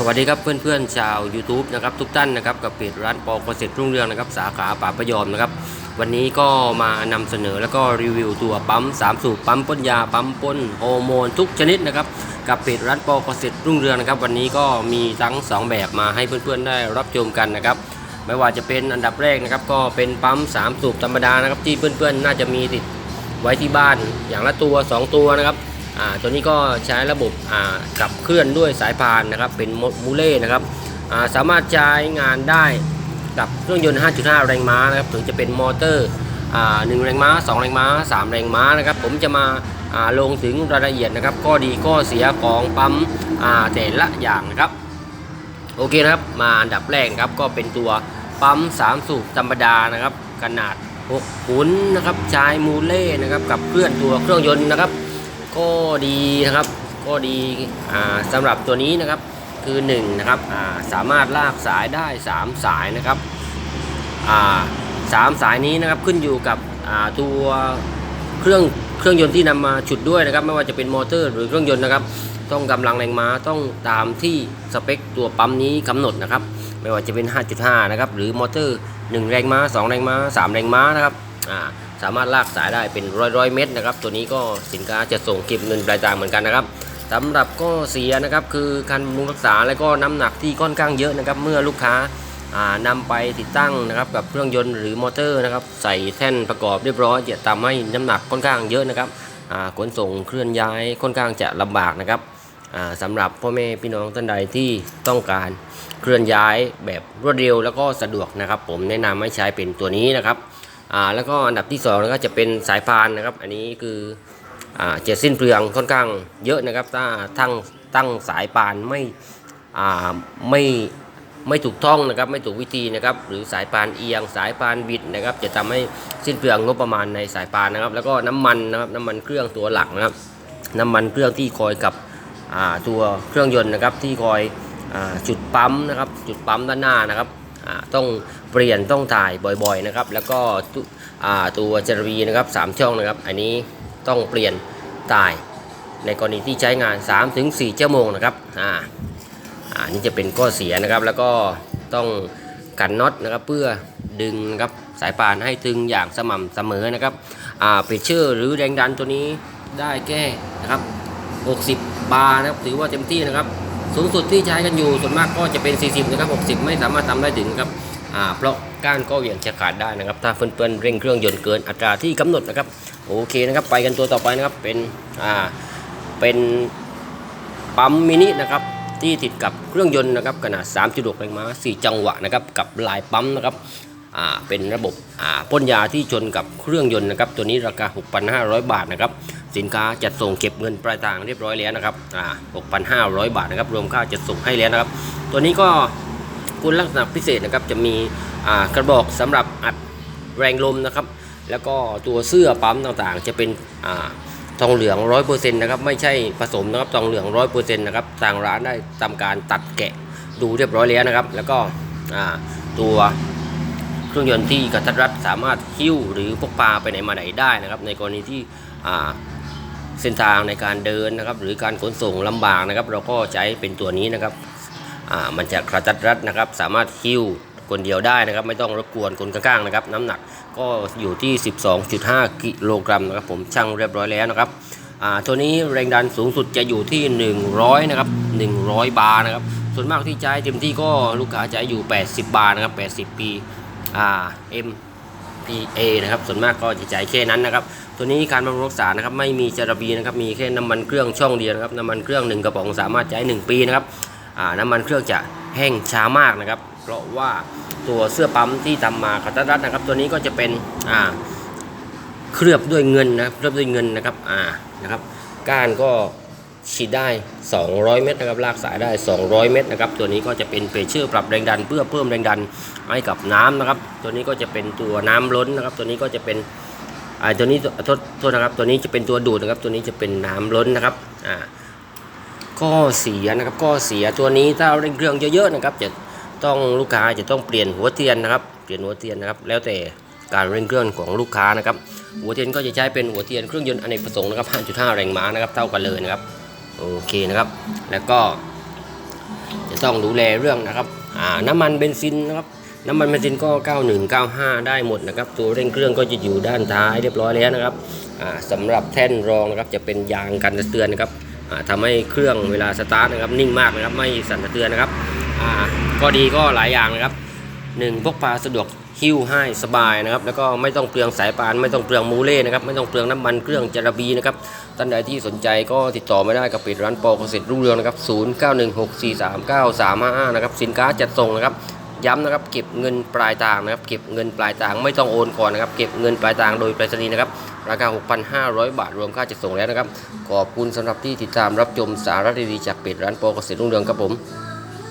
สวัสดีครับเพื่อนๆชาว YouTube นะครับทุกท่านนะครับกับเพจร้านปอเกษตรรุ่งเรืองนะครับสาขาป่าประยอมนะครับวันนี้ก็มานำเสนอแล้วก็รีวิวตัวปั๊ม3สูบปั๊มพ่นยาปั๊มพ่นฮอร์โมนทุกชนิดนะครับกับเพจร้านปอเกษตรรุ่งเรืองนะครับวันนี้ก็มีทั้ง 2 แบบมาให้เพื่อนๆได้รับชมกันนะครับไม่ว่าจะเป็นอันดับแรกนะครับก็เป็นปั๊ม3สูบธรรมดานะครับที่เพื่อนๆ น่าจะมีติดไว้ที่บ้านอย่างละตัว 2 ตัวนะครับ ตัวนี้ก็ใช้ระบบอ่าขับเคลื่อนด้วยสายพานนะครับ เป็นมูเล่นะครับาสามารถใช้งานได้กับเครื่องยนต์ 5.5 แรงม้านะครับถึงจะเป็นมอเตอร์อ่า1แรงม้า 2 แรงม้า 3 แรงม้านะครับ ผมจะมาาลงถึงรายละเอียดนะครับ ข้อดีข้อเสียของปั๊มแต่ละอย่างนะครับ โอเคนะครับ มาอันดับแรกครับก็เป็นตัวปั๊ม 3 สูบธรรมดานะครับ ขนาด6ขุนนะครับ ใช้มูเล่นะครับ กับเคลื่อนตัวเครื่องยนต์นะครับ ก็ดีนะครับ ก็ดีอ่าสำหรับตัวนี้นะครับคือ1นะครับาสามารถลากสายได้ 3 สายนะครับสามสายนี้นะครับขึ้นอยู่กับตัวเครื่องเครื่องยนต์ที่นำมาฉุดด้วยนะครับ ไม่ว่าจะเป็นมอเตอร์หรือเครื่องยนต์นะครับ ต้องกำลังแรงม้าต้องตามที่สเปคตัวปั๊มนี้กำหนดนะครับ ไม่ว่าจะเป็น 5.5 นะครับ หรือมอเตอร์ 1 แรงม้า 2 แรงม้า 3 แรงม้านะครับอ่า สามารถลากสายได้เป็นร้อยร้อยเมตรนะครับ ตัวนี้ก็สินค้าจะส่งเก็บเงินปลายทางเหมือนกันนะครับสำหรับก็เสียนะครับคือการบำรุงรักษาและก็น้ำหนักที่ค่อนข้างเยอะนะครับ เมื่อลูกค้าานำไปติดตั้งนะครับกับเครื่องยนต์หรือมอเตอร์นะครับใส่แท่นประกอบเรียบร้อยจะทำให้น้ำหนักค่อนข้างเยอะนะครับขนส่งเคลื่อนย้ายค่อนข้างจะลำบากนะครับอ่าสำหรับพ่อแม่พี่น้องท่านใดที่ต้องการเคลื่อนย้ายแบบรวดเร็วแล้วก็สะดวกนะครับ ผมแนะนำให้ใช้เป็นตัวนี้นะครับ อ่าแล้วก็อันดับที่2นะครับจะเป็นสายพานนะครับ อันนี้คืออ่าเจะสิ้นเปลืองค่อนข้างเยอะนะครับ ถ้าตั้งตั้งสายพานไม่อ่าไม่ไม่ถูกต้องนะครับไม่ถูกวิธีนะครับหรือสายพานเอียงสายพานบิดนะครับ จะทำให้สิ้นเปลืองงบประมาณในสายพานนะครับ แล้วก็น้ำมันนะครับน้ำมันเครื่องตัวหลักนะครับ น้ำมันเครื่องที่คอยกับอ่าตัวเครื่องยนต์นะครับที่คอยอาจุดปั๊มนะครับ จุดปั๊มด้านหน้านะครับ ต้องเปลี่ยนต้องถ่ายบ่อยๆนะครับ แล้วก็ตัวจรวีนะครับสามช่องนะครับ อันนี้ต้องเปลี่ยนถ่ายในกรณีที่ใช้งาน 3-4 ชั่วโมงนะครับอ่าอ่านี่จะเป็นข้อเสียนะครับ แล้วก็ต้องกันน็อตนะครับเพื่อดึงนะครับสายพานให้ตึงอย่างสม่ำเสมอนะครับอ่าเพชเชอร์หรือแรงดันตัวนี้ได้แก้นะครับ 60 บาร์นะครับถือว่าเต็มที่นะครับ สูงสุดที่ใช้กันอยู่ส่วนมากก็จะเป็น 40 นะครับ 60 ไม่สามารถทำได้ถึงครับอ่าเพราะก้านก็เหวี่ยงจะขาดได้นะครับ ถ้าเพื่อนๆเร่งเครื่องยนต์เกินอัตราที่กำหนดนะครับ โอเคนะครับ ไปกันตัวต่อไปนะครับ เป็น อ่า เป็นปั๊มมินินะครับ ที่ติดกับเครื่องยนต์นะครับ ขนาด 3.6 แรงม้า 4 จังหวะนะครับ กับลายปั๊มนะครับ อ่า เป็นระบบ อ่า พ่นยาที่ชนกับเครื่องยนต์นะครับ ตัวนี้ราคา 6,500 บาทนะครับ สินค้าจัดส่งเก็บเงินปลายทางเรียบร้อยแล้วนะครับอ่า6,500 บาทนะครับรวมค่าจัดส่งให้แล้วนะครับ ตัวนี้ก็คุณลักษณะพิเศษนะครับจะมีอ่ากระบอกสำหรับอัดแรงลมนะครับ แล้วก็ตัวเสื้อปั๊มต่างๆ จะเป็นอ่าทองเหลือง100%นะครับไม่ใช่ผสมนะครับทองเหลือง100%นะครับทางร้านได้ทำการตัดแกะดูเรียบร้อยแล้วนะครับ แล้วก็อ่าตัวเครื่องยนต์ที่กระทัดรัดสามารถหิ้วหรือพกพาไปไหนมาไหนได้นะครับ ในกรณีที่อ่า เส้นทางในการเดินนะครับ หรือการขนส่งลำบากนะครับ เราก็ใช้เป็นตัวนี้นะครับอ่ามันจะกระทัดรัดนะครับ สามารถหิ้วคนเดียวได้นะครับ ไม่ต้องรบกวนคนข้างๆนะครับ น้ำหนักก็อยู่ที่ 12.5 กิโลกรัมนะครับ ผมชั่งเรียบร้อยแล้วนะครับอ่าตัวนี้แรงดันสูงสุดจะอยู่ที่ 100 นะครับ 100 บาร์นะครับ ส่วนมากที่ใช้เต็มที่ก็ลูกค้าใช้อยู่ 80 บาร์นะครับ 80 ปีอ่า M P A นะครับส่วนมากก็จะจ่ายแค่นั้นนะครับตัวนี้การบำรุงรักษานะครับไม่มีจารบีนะครับมีแค่น้ำมันเครื่องช่องเดียวนะครับน้ำมันเครื่องหนึ่งกระป๋องสามารถใช้หนึ่งปีนะครับน้ำมันเครื่องจะแห้งช้ามากนะครับ เพราะว่าตัวเสื้อปั๊มที่ทำมาขัดรัดนะครับ ตัวนี้ก็จะเป็นอ่าเคลือบด้วยเงินนะเคลือบด้วยเงินนะครับอ่านะครับก้านก็ ฉีดได้ 200 เมตรนะครับลากสายได้ 200 เมตรนะครับ ตัวนี้ก็จะเป็นเพชเชอร์ปรับแรงดัน เพื่อเพิ่มแรงดันให้กับน้ำนะครับ ตัวนี้ก็จะเป็นตัวน้ำล้นนะครับ ตัวนี้ก็จะเป็นอ่าตัวนี้โทษโทษนะครับ ตัวนี้จะเป็นตัวดูดนะครับ ตัวนี้จะเป็นน้ำล้นนะครับอ่าก็เสียนะครับก็เสียตัวนี้ถ้าเร่งเครื่องเยอะๆนะครับ จะต้องลูกค้าจะต้องเปลี่ยนหัวเทียนนะครับ เปลี่ยนหัวเทียนนะครับ แล้วแต่การเร่งเครื่องของลูกค้านะครับ หัวเทียนก็จะใช้เป็นหัวเทียนเครื่องยนต์อเนกประสงค์นะครับ 5.5 แรงม้านะครับ เท่ากันเลยนะครับ โอเคนะครับ แล้วก็ จะต้องดูแลเรื่องนะครับน้ำมันเบนซินนะครับน้ำมันเบนซินก็ 91 95 ได้หมดนะครับ ตัวเร่งเครื่องก็จะอยู่ด้านท้ายเรียบร้อยแล้วนะครับสำหรับแท่นรองนะครับจะเป็นยางกันสะเทือนนะครับอ่าทำให้เครื่องเวลาสตาร์ทนะครับนิ่งมากนะครับไม่สั่นสะเทือนนะครับก็ดีก็หลายอย่างนะครับหนึ่งพกพาสะดวก หิ้วให้สบายนะครับ แล้วก็ไม่ต้องเปลืองสายปาน ไม่ต้องเปลืองมูเล่นะครับ ไม่ต้องเปลืองน้ำมันเครื่องจาระบีนะครับ ท่านใดที่สนใจก็ติดต่อไม่ได้กับปิดร้านปอเกษตรรุ่งเรืองนะครับ 0916439355 นะครับ สินค้าจัดส่งนะครับ ย้ำนะครับ เก็บเงินปลายทางนะครับ เก็บเงินปลายทางไม่ต้องโอนก่อนนะครับ เก็บเงินปลายทางโดยไปรษณีย์นะครับ ราคา 6,500 บาทรวมค่าจัดส่งแล้วนะครับ ขอบคุณสำหรับที่ติดตามรับชมสาระดีๆจากเพจร้านปอเกษตรรุ่งเรืองครับผม